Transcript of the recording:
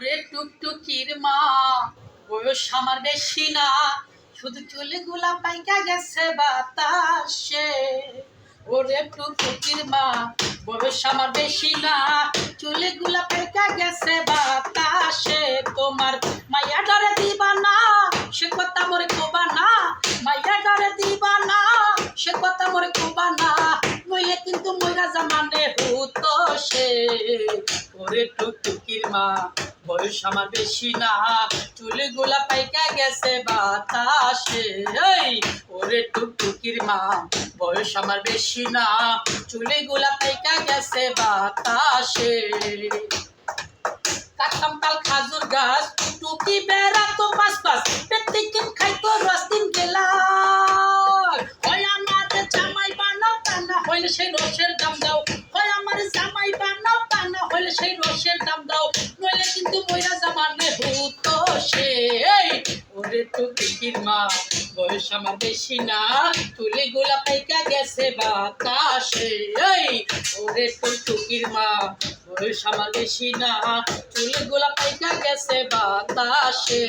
ওরে টুকটুকির মা। বয়স আমার বেশি না, শুধু চুলে গুলা পাইকা গেছে বাতাসে। ওরে টুকটুকির মা, বয়স আমার বেশি না, চুলে গুলা পাইকা গেছে বাতাসে। তোমার মাইয়া ডরে দিবা না সে কথা মোরে কোবা না। মাইয়া ডরে দিবা না সে কথা মোরে কোবা না। নইলে কিন্তু মইরা জামানে হুতো সে ওরে টুকটুকির মা বয়স আমার বেশি না। চুলে গোলা পাইকা গেছে বাতাসে এই ওরে টুকটুকির মা, বয়স আমার বেশি না। চুলে গোলা পাইকা গেছে বাতাসে কাটতাম কাল খাজুর গাছ টুকি বেড়া তো পাস পাস। প্রত্যেকদিন খাইতো রস দিন গেলা হয় আমার জামাই বানাও তা না হইলে সেই রসের দাম দাও। হয় আমার জামাই বানাও তা না হইলে সেই রসের দাম দাও। নইলে কিন্তু মইরা জামানে হুতো সে। এই, ওরে টুকির মা বয়স আমার বেশি না। তুলি গোলা পাইকা গেছে বাতাসে। এই ওরে টুকির মা বয়স আমার বেশি না। তুলি গোলা পাইকা গেছে বাতাসে।